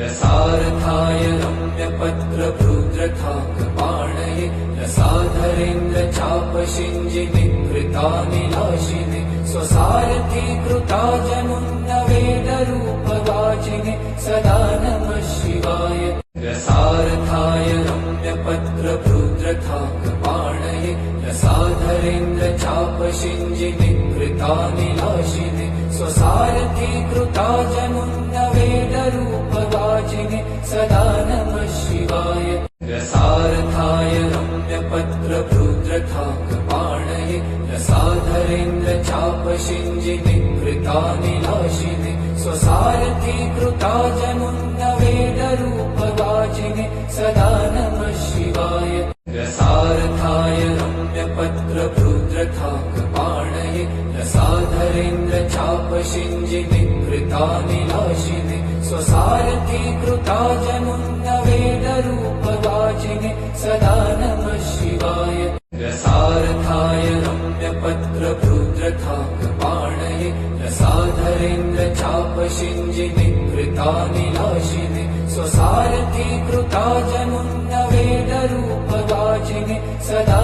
रसार्थाय रसाधरेन्द्र चापशिञ्जिनि कृतानिलाशिनि स्वसारथी कृता जनुन्न वेदरूपवाचिनि सदा नमः शिवाय रसार्थाय रसाधरेन्द्र चापशिञ्जिनि कृतानिलाशिनि स्वसारथी कृता जनुन्न वेदरूपवाचिनि सदा नमः शिवाय। रसार्थाय रम्यपत्रभृद्रथाकपाणये रसाधरेन्द्र चापशिञ्जिनि कृतानिलाशिनि स्वसारथी कृता जनुन्न वेदरूपवाचिनि सदा नमः शिवाय। रसार्थाय रम्यपत्रभृद्रथाकपाणये रसाधरेन्द्र कृतानिलाशिनि स्वसारथी कृता जनुन्न वेदरूपवाचिनि सदा नमः शिवाय। रसार्थाय रम्यपत्रभृद्रथाकपाणये रसाधरेन्द्र चापशिञ्जिनि कृतानिलाशिनि स्वसारथी कृता जनुन्न वेदरूपवाचिनि सदा